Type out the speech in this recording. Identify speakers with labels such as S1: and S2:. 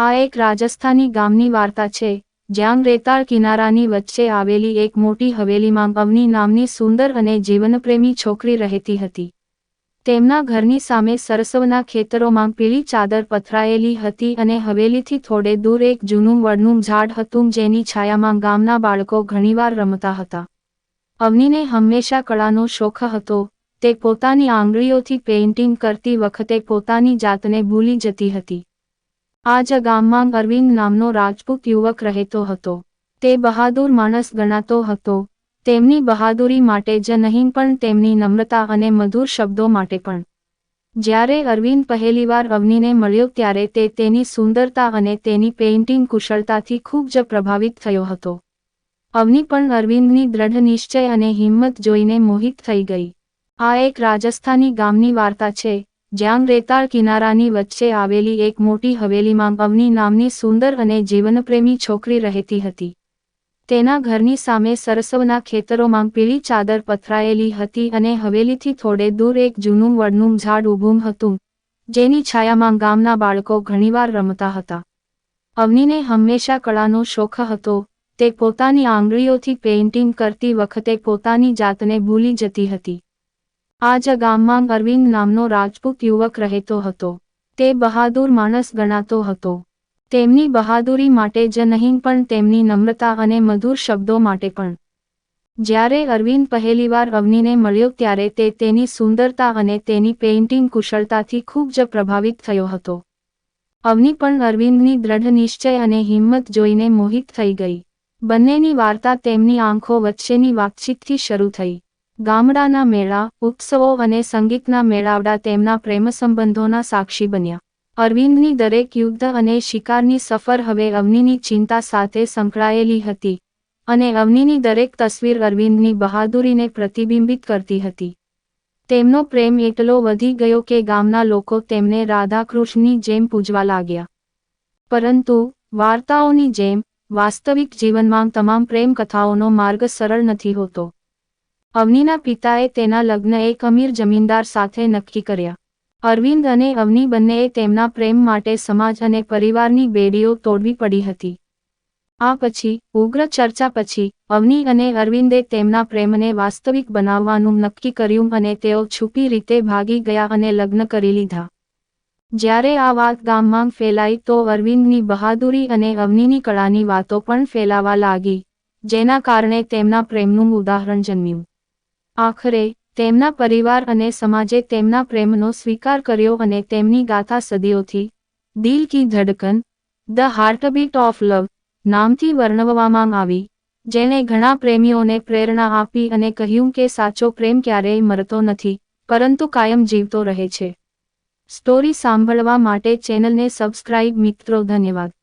S1: આ એક રાજસ્થાની ગામની વાર્તા છે, જ્યાં રેતાળ કિનારાની વચ્ચે આવેલી એક મોટી હવેલીમાં અવની નામની સુંદર અને જીવનપ્રેમી છોકરી રહેતી હતી. તેમના ઘરની સામે સરસવના ખેતરોમાં પીળી ચાદર પથરાયેલી હતી અને હવેલીથી થોડે દૂર એક જૂનું વડનું ઝાડ હતું જેની છાયામાં ગામના બાળકો ઘણીવાર રમતા હતા. અવનીને હંમેશા કળાનો શોખ હતો, તે પોતાની આંગળીઓથી પેઇન્ટિંગ કરતી વખતે પોતાની જાતને ભૂલી જતી હતી. આ જ ગામમાં અરવિંદ નામનો રાજપૂત યુવક રહેતો હતો. તે બહાદુર માણસ ગણાતો હતો. તેમની બહાદુરી માટે જ નહીં પણ તેમની નમ્રતા અને મધુર શબ્દો માટે પણ. જ્યારે અરવિંદ પહેલીવાર અવનીને મળ્યો ત્યારે તે તેની સુંદરતા અને તેની પેઇન્ટિંગ કુશળતાથી ખૂબ જ પ્રભાવિત થયો હતો. અવની પણ અરવિંદની દ્રઢ નિશ્ચય અને હિંમત જોઈને મોહિત થઈ ગઈ. આ એક રાજસ્થાની ગામની વાર્તા છે. જ્યાં રેતાળ કિનારાની વચ્ચે આવેલી એક મોટી હવેલીમાં અવની નામની સુંદર અને જીવનપ્રેમી છોકરી રહેતી હતી. તેના ઘરની સામે સરસવના ખેતરોમાં પીળી ચાદર પથરાયેલી હતી અને હવેલીથી થોડે દૂર એક જૂનું વડનું ઝાડ ઊભું હતું, જેની છાયામાં ગામના બાળકો ઘણીવાર રમતા હતા. અવનીને હંમેશા કળાનો શોખ હતો, તે પોતાની આંગળીઓથી પેઇન્ટિંગ કરતી વખતે પોતાની જાતને ભૂલી જતી હતી. આ જ ગામમાં અરવિંદ નામનો રાજપૂત યુવક રહેતો હતો. તે બહાદુર માણસ ગણાતો હતો. તેમની બહાદુરી માટે જ નહીં, પણ તેમની નમ્રતા અને મધુર શબ્દો માટે પણ. જ્યારે અરવિંદ પહેલીવાર અવનીને મળ્યો ત્યારે તે તેની સુંદરતા અને તેની પેઇન્ટિંગ કુશળતાથી ખૂબ જ પ્રભાવિત થયો હતો. અવની પણ અરવિંદની દ્રઢ નિશ્ચય અને હિંમત જોઈને મોહિત થઈ ગઈ. બંનેની વાર્તા તેમની આંખો વચ્ચેની વાતચીતથી શરૂ થઈ. ગામડાના મેળા, ઉત્સવો અને સંગીતના મેળાવડા તેમના પ્રેમ સંબંધોના સાક્ષી બન્યા. અરવિંદની દરેક યુદ્ધ અને શિકારની સફર હવે અવનીની ચિંતા સાથે સંકળાયેલી હતી અને અવનીની દરેક તસવીર અરવિંદની બહાદુરીને પ્રતિબિંબિત કરતી હતી. તેમનો પ્રેમ એટલો વધી ગયો કે ગામના લોકો તેમને રાધાકૃષ્ણની જેમ પૂજવા લાગ્યા. પરંતુ, વાર્તાઓની જેમ, વાસ્તવિક જીવનમાં તમામ પ્રેમ કથાઓનો માર્ગ સરળ નથી હોતો. અવનીના પિતાએ તેના લગ્ન એક અમીર જમીનદાર સાથે નક્કી કર્યા. અરવિંદ અને અવની બંનેએ તેમના પ્રેમ માટે સમાજ અને પરિવારની બેડીઓ તોડવી પડી હતી. આ પછી, ઉગ્ર ચર્ચા પછી, અવની અને અરવિંદે તેમના પ્રેમને વાસ્તવિક બનાવવાનું નક્કી કર્યું અને તેઓ છુપી રીતે ભાગી ગયા અને લગ્ન કરી લીધા. જ્યારે આ વાત ગામમાં ફેલાઈ તો અરવિંદની બહાદુરી અને અવનીની કળાની વાતો પણ ફેલાવા લાગી, જેના કારણે તેમના પ્રેમનું ઉદાહરણ જન્મ્યું. આખરે, તેમના પરિવાર અને સમાજે તેમના પ્રેમનો સ્વીકાર કર્યો અને તેમની ગાથા સદીઓથી, દિલ કી ધડકન, ધ હાર્ટબીટ ઓફ લવ, નામથી વર્ણવવામાં આવી, જેણે ઘણા પ્રેમીઓને પ્રેરણા આપી અને કહ્યું કે સાચો પ્રેમ ક્યારેય મરતો નથી, પરંતુ કાયમ જીવતો રહે છે. સ્ટોરી સાંભળવા માટે ચેનલને સબસ્ક્રાઇબ મિત્રો, ધન્યવાદ.